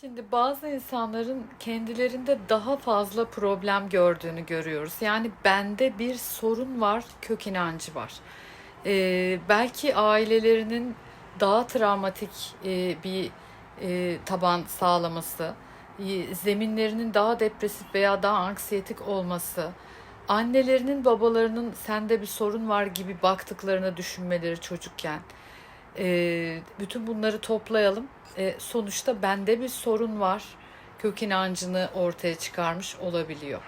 Şimdi bazı insanların kendilerinde daha fazla problem gördüğünü görüyoruz. Yani bende bir sorun var, kök inancı var. Ee, belki ailelerinin daha travmatik e, bir e, taban sağlaması, e, zeminlerinin daha depresif veya daha anksiyetik olması, annelerinin babalarının sende bir sorun var gibi baktıklarını düşünmeleri çocukken. Ee, bütün bunları toplayalım. Ee, sonuçta bende bir sorun var. Kök inancını ortaya çıkarmış olabiliyor.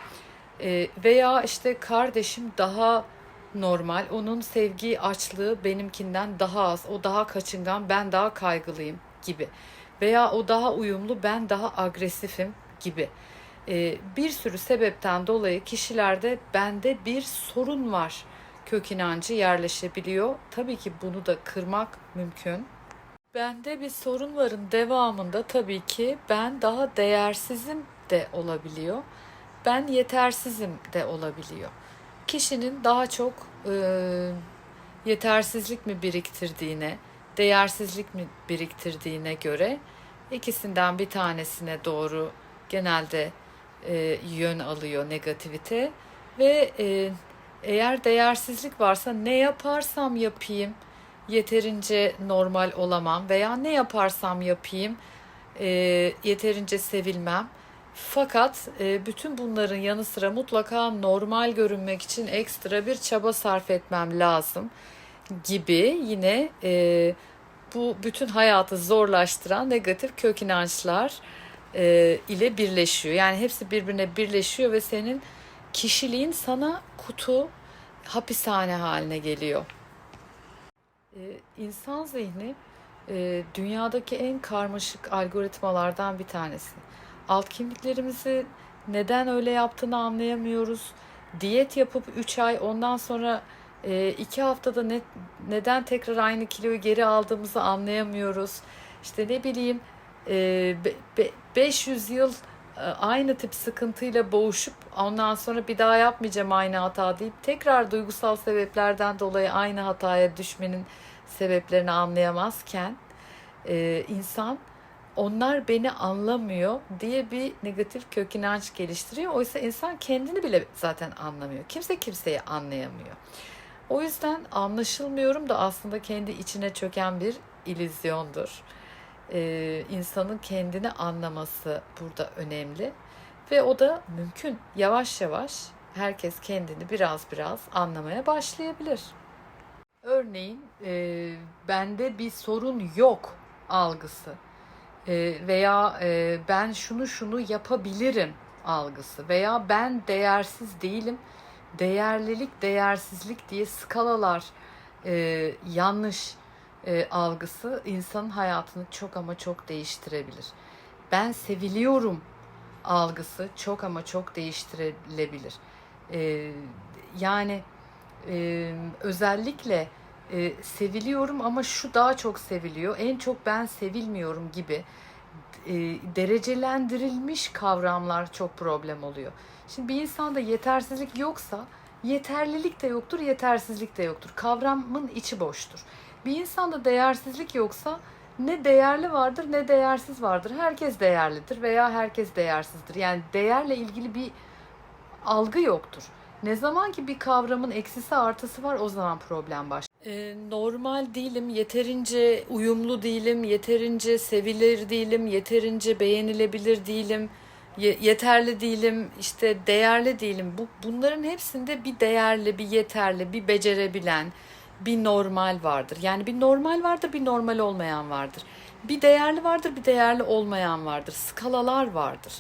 Ee, veya işte kardeşim daha normal. Onun sevgi açlığı benimkinden daha az. O daha kaçıngan, ben daha kaygılıyım gibi. Veya o daha uyumlu, ben daha agresifim gibi. Ee, bir sürü sebepten dolayı kişilerde bende bir sorun var kök inancı yerleşebiliyor. Tabii ki bunu da kırmak mümkün. Bende bir sorun varın devamında tabii ki ben daha değersizim de olabiliyor. Ben yetersizim de olabiliyor. Kişinin daha çok e, yetersizlik mi biriktirdiğine, değersizlik mi biriktirdiğine göre ikisinden bir tanesine doğru genelde e, yön alıyor negativite ve e, eğer değersizlik varsa ne yaparsam yapayım yeterince normal olamam veya ne yaparsam yapayım e, yeterince sevilmem. Fakat e, bütün bunların yanı sıra mutlaka normal görünmek için ekstra bir çaba sarf etmem lazım gibi yine e, bu bütün hayatı zorlaştıran negatif kök inançlar e, ile birleşiyor. Yani hepsi birbirine birleşiyor ve senin kişiliğin sana kutu, hapishane haline geliyor. Ee, insan zihni e, dünyadaki en karmaşık algoritmalardan bir tanesi. Alt kimliklerimizi neden öyle yaptığını anlayamıyoruz. Diyet yapıp 3 ay ondan sonra 2 haftada ne, neden tekrar aynı kiloyu geri aldığımızı anlayamıyoruz. İşte ne bileyim e, be- be- 500 yıl e, aynı tip sıkıntıyla boğuşup ondan sonra bir daha yapmayacağım aynı hata deyip tekrar duygusal sebeplerden dolayı aynı hataya düşmenin sebeplerini anlayamazken e, insan onlar beni anlamıyor diye bir negatif kök inanç geliştiriyor. Oysa insan kendini bile zaten anlamıyor. Kimse kimseyi anlayamıyor. O yüzden anlaşılmıyorum da aslında kendi içine çöken bir illüzyondur. Ee, insanın kendini anlaması burada önemli ve o da mümkün. Yavaş yavaş herkes kendini biraz biraz anlamaya başlayabilir. Örneğin e, bende bir sorun yok algısı E, veya e, ben şunu şunu yapabilirim algısı veya ben değersiz değilim değerlilik değersizlik diye skalalar e, yanlış e, algısı insanın hayatını çok ama çok değiştirebilir. Ben seviliyorum algısı çok ama çok değiştirilebilir. E, yani e, özellikle e, seviliyorum ama şu daha çok seviliyor, en çok ben sevilmiyorum gibi e, derecelendirilmiş kavramlar çok problem oluyor. Şimdi bir insanda yetersizlik yoksa yeterlilik de yoktur, yetersizlik de yoktur. Kavramın içi boştur. Bir insanda değersizlik yoksa ne değerli vardır ne değersiz vardır. Herkes değerlidir veya herkes değersizdir. Yani değerle ilgili bir algı yoktur. Ne zaman ki bir kavramın eksisi artısı var o zaman problem başlıyor. Ee, normal değilim, yeterince uyumlu değilim, yeterince sevilir değilim, yeterince beğenilebilir değilim, ye- yeterli değilim, işte değerli değilim. Bu bunların hepsinde bir değerli, bir yeterli, bir becerebilen, bir normal vardır. Yani bir normal vardır, bir normal olmayan vardır. Bir değerli vardır, bir değerli olmayan vardır. Skalalar vardır.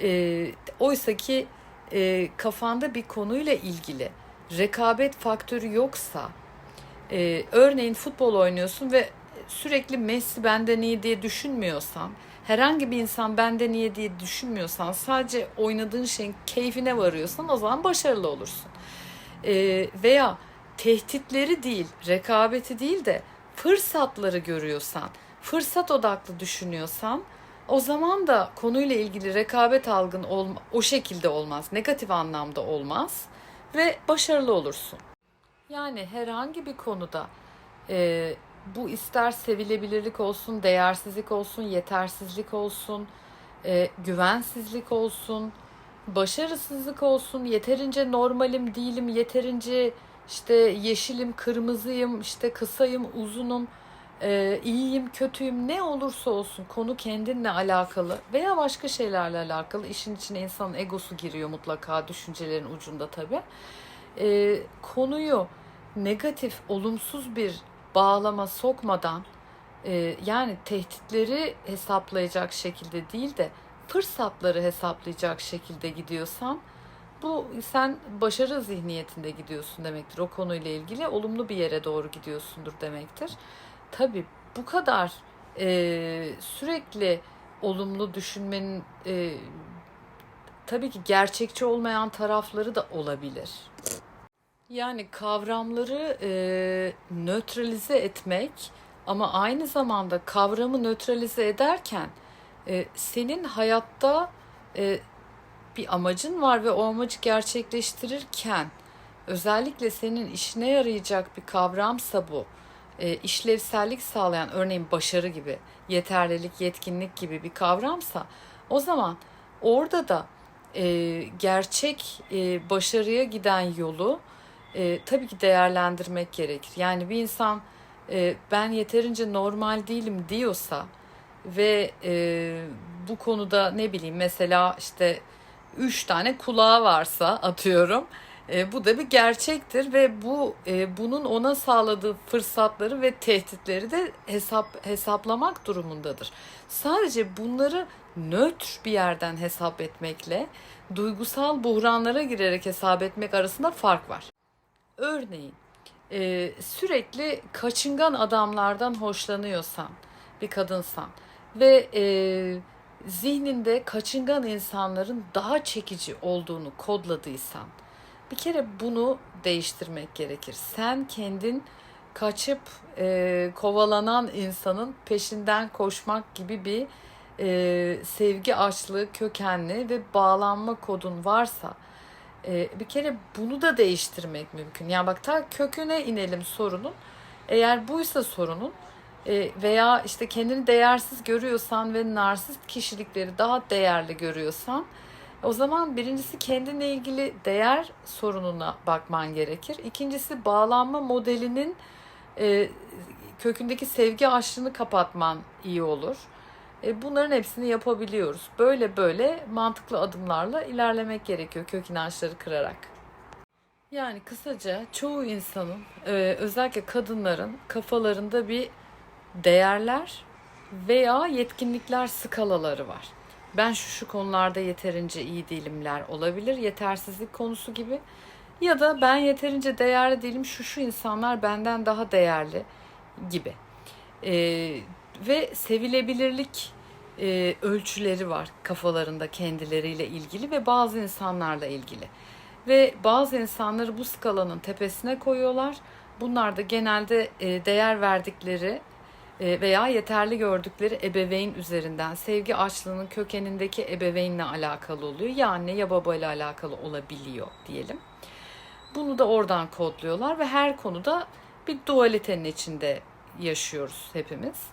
Ee, oysa ki e, kafanda bir konuyla ilgili rekabet faktörü yoksa, e, örneğin futbol oynuyorsun ve sürekli Messi benden iyi diye düşünmüyorsan, herhangi bir insan benden iyi diye düşünmüyorsan, sadece oynadığın şeyin keyfine varıyorsan o zaman başarılı olursun. E, veya tehditleri değil, rekabeti değil de fırsatları görüyorsan, fırsat odaklı düşünüyorsan o zaman da konuyla ilgili rekabet algın olma, o şekilde olmaz, negatif anlamda olmaz ve başarılı olursun. Yani herhangi bir konuda e, bu ister sevilebilirlik olsun, değersizlik olsun, yetersizlik olsun, e, güvensizlik olsun, başarısızlık olsun, yeterince normalim değilim, yeterince işte yeşilim, kırmızıyım, işte kısayım, uzunum, e, iyiyim, kötüyüm ne olursa olsun konu kendinle alakalı veya başka şeylerle alakalı işin içine insanın egosu giriyor mutlaka düşüncelerin ucunda tabii. E, konuyu negatif, olumsuz bir bağlama sokmadan e, yani tehditleri hesaplayacak şekilde değil de fırsatları hesaplayacak şekilde gidiyorsan bu sen başarı zihniyetinde gidiyorsun demektir. O konuyla ilgili olumlu bir yere doğru gidiyorsundur demektir. Tabii bu kadar e, sürekli olumlu düşünmenin e, tabii ki gerçekçi olmayan tarafları da olabilir. Yani kavramları e, nötralize etmek ama aynı zamanda kavramı nötralize ederken e, senin hayatta e, bir amacın var ve o amacı gerçekleştirirken özellikle senin işine yarayacak bir kavramsa bu e, işlevsellik sağlayan örneğin başarı gibi yeterlilik yetkinlik gibi bir kavramsa o zaman orada da e, gerçek e, başarıya giden yolu e, tabii ki değerlendirmek gerekir. Yani bir insan e, ben yeterince normal değilim diyorsa ve e, bu konuda ne bileyim mesela işte üç tane kulağı varsa atıyorum e, bu da bir gerçektir ve bu e, bunun ona sağladığı fırsatları ve tehditleri de hesap hesaplamak durumundadır. Sadece bunları nötr bir yerden hesap etmekle duygusal buhranlara girerek hesap etmek arasında fark var. Örneğin e, sürekli kaçıngan adamlardan hoşlanıyorsan bir kadınsan ve e, zihninde kaçıngan insanların daha çekici olduğunu kodladıysan bir kere bunu değiştirmek gerekir. Sen kendin kaçıp e, kovalanan insanın peşinden koşmak gibi bir e, sevgi açlığı kökenli ve bağlanma kodun varsa e, bir kere bunu da değiştirmek mümkün. Yani bak ta köküne inelim sorunun. Eğer buysa sorunun e, veya işte kendini değersiz görüyorsan ve narsist kişilikleri daha değerli görüyorsan o zaman birincisi kendinle ilgili değer sorununa bakman gerekir. İkincisi bağlanma modelinin e, kökündeki sevgi açlığını kapatman iyi olur. E, bunların hepsini yapabiliyoruz. Böyle böyle mantıklı adımlarla ilerlemek gerekiyor kök inançları kırarak. Yani kısaca çoğu insanın e, özellikle kadınların kafalarında bir değerler veya yetkinlikler skalaları var. Ben şu şu konularda yeterince iyi değilimler olabilir. Yetersizlik konusu gibi. Ya da ben yeterince değerli değilim. Şu şu insanlar benden daha değerli gibi. Ee, ve sevilebilirlik e, ölçüleri var kafalarında kendileriyle ilgili ve bazı insanlarla ilgili. Ve bazı insanları bu skalanın tepesine koyuyorlar. Bunlar da genelde e, değer verdikleri veya yeterli gördükleri ebeveyn üzerinden sevgi açlığının kökenindeki ebeveynle alakalı oluyor. Ya anne ya baba ile alakalı olabiliyor diyelim. Bunu da oradan kodluyorlar ve her konuda bir dualitenin içinde yaşıyoruz hepimiz.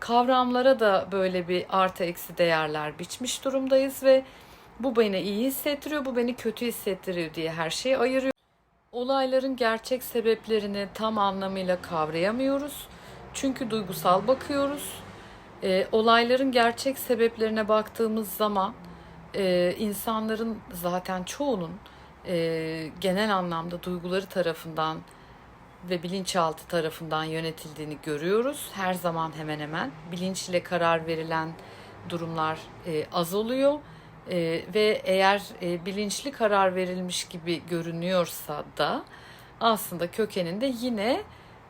Kavramlara da böyle bir artı eksi değerler biçmiş durumdayız ve bu beni iyi hissettiriyor, bu beni kötü hissettiriyor diye her şeyi ayırıyor. Olayların gerçek sebeplerini tam anlamıyla kavrayamıyoruz çünkü duygusal bakıyoruz. E, olayların gerçek sebeplerine baktığımız zaman e, insanların zaten çoğunun e, genel anlamda duyguları tarafından ve bilinçaltı tarafından yönetildiğini görüyoruz. Her zaman hemen hemen bilinçle karar verilen durumlar e, az oluyor. E, ve eğer e, bilinçli karar verilmiş gibi görünüyorsa da aslında kökeninde yine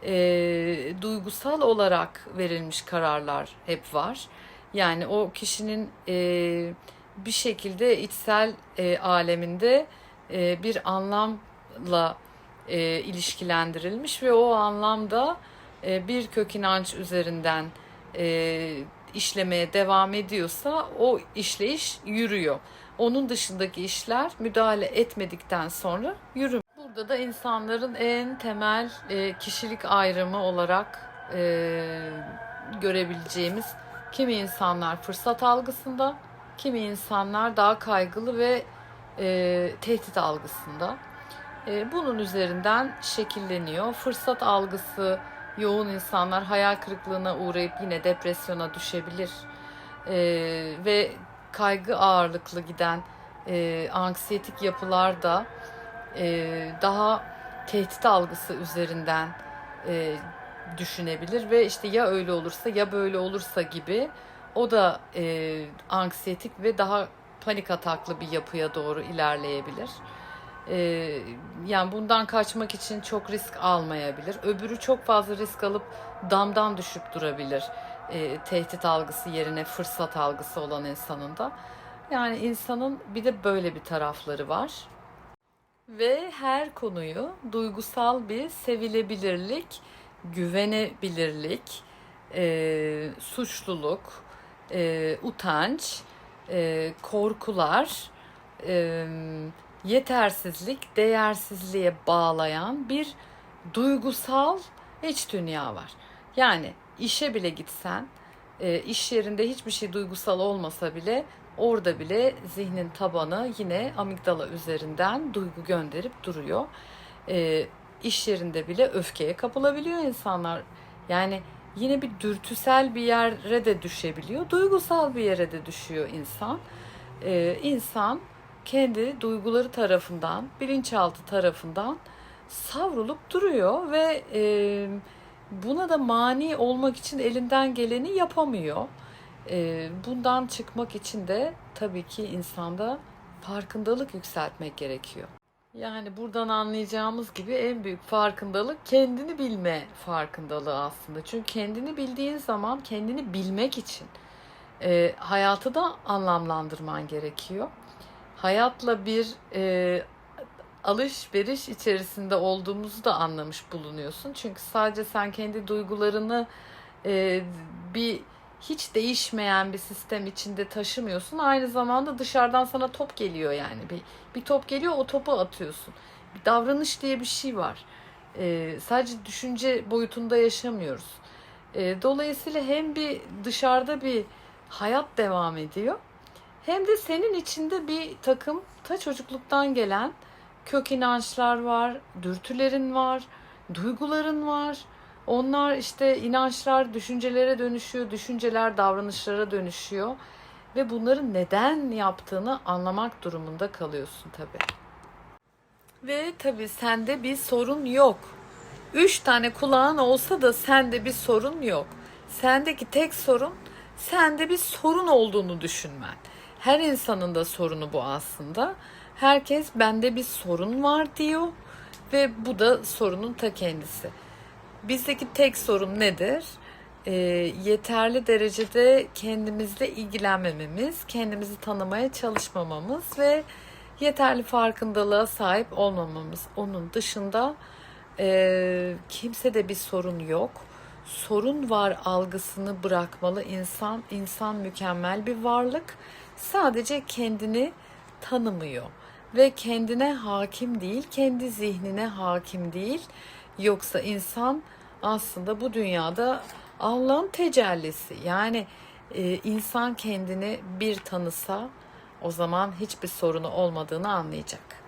e, duygusal olarak verilmiş kararlar hep var. Yani o kişinin e, bir şekilde içsel e, aleminde e, bir anlamla e, ilişkilendirilmiş ve o anlamda e, bir kök inanç üzerinden e, işlemeye devam ediyorsa o işleyiş yürüyor. Onun dışındaki işler müdahale etmedikten sonra yürümüyor. Burada da insanların en temel e, kişilik ayrımı olarak e, görebileceğimiz kimi insanlar fırsat algısında, Kimi insanlar daha kaygılı ve e, tehdit algısında. E, bunun üzerinden şekilleniyor. Fırsat algısı yoğun insanlar hayal kırıklığına uğrayıp yine depresyona düşebilir. E, ve kaygı ağırlıklı giden e, anksiyetik yapılar da e, daha tehdit algısı üzerinden e, düşünebilir ve işte ya öyle olursa ya böyle olursa gibi o da e, anksiyetik ve daha panik ataklı bir yapıya doğru ilerleyebilir. E, yani bundan kaçmak için çok risk almayabilir. Öbürü çok fazla risk alıp damdan düşüp durabilir. E, tehdit algısı yerine fırsat algısı olan insanın da. Yani insanın bir de böyle bir tarafları var. Ve her konuyu duygusal bir sevilebilirlik, güvenebilirlik, e, suçluluk, e, utanç, e, korkular, e, yetersizlik, değersizliğe bağlayan bir duygusal iç dünya var. Yani işe bile gitsen, e, iş yerinde hiçbir şey duygusal olmasa bile orada bile zihnin tabanı yine amigdala üzerinden duygu gönderip duruyor. E, iş yerinde bile öfkeye kapılabiliyor insanlar. Yani yine bir dürtüsel bir yere de düşebiliyor. Duygusal bir yere de düşüyor insan. E, insan kendi duyguları tarafından, bilinçaltı tarafından savrulup duruyor ve e, buna da mani olmak için elinden geleni yapamıyor. E, bundan çıkmak için de tabii ki insanda farkındalık yükseltmek gerekiyor. Yani buradan anlayacağımız gibi en büyük farkındalık kendini bilme farkındalığı aslında. Çünkü kendini bildiğin zaman kendini bilmek için e, hayatı da anlamlandırman gerekiyor. Hayatla bir e, alışveriş içerisinde olduğumuzu da anlamış bulunuyorsun. Çünkü sadece sen kendi duygularını e, bir hiç değişmeyen bir sistem içinde taşımıyorsun. Aynı zamanda dışarıdan sana top geliyor yani. Bir, bir top geliyor o topu atıyorsun. Bir davranış diye bir şey var. E, sadece düşünce boyutunda yaşamıyoruz. E, dolayısıyla hem bir dışarıda bir hayat devam ediyor. Hem de senin içinde bir takım ta çocukluktan gelen kök inançlar var, dürtülerin var, duyguların var. Onlar işte inançlar düşüncelere dönüşüyor, düşünceler davranışlara dönüşüyor ve bunların neden yaptığını anlamak durumunda kalıyorsun tabii. Ve tabii sende bir sorun yok. Üç tane kulağın olsa da sende bir sorun yok. Sendeki tek sorun sende bir sorun olduğunu düşünmen. Her insanın da sorunu bu aslında. Herkes bende bir sorun var diyor ve bu da sorunun ta kendisi. Bizdeki tek sorun nedir? E, yeterli derecede kendimizle ilgilenmememiz, kendimizi tanımaya çalışmamamız ve yeterli farkındalığa sahip olmamamız. Onun dışında e, kimsede bir sorun yok. Sorun var algısını bırakmalı insan. İnsan mükemmel bir varlık. Sadece kendini tanımıyor ve kendine hakim değil, kendi zihnine hakim değil. Yoksa insan aslında bu dünyada Allah'ın tecellisi. Yani e, insan kendini bir tanısa o zaman hiçbir sorunu olmadığını anlayacak.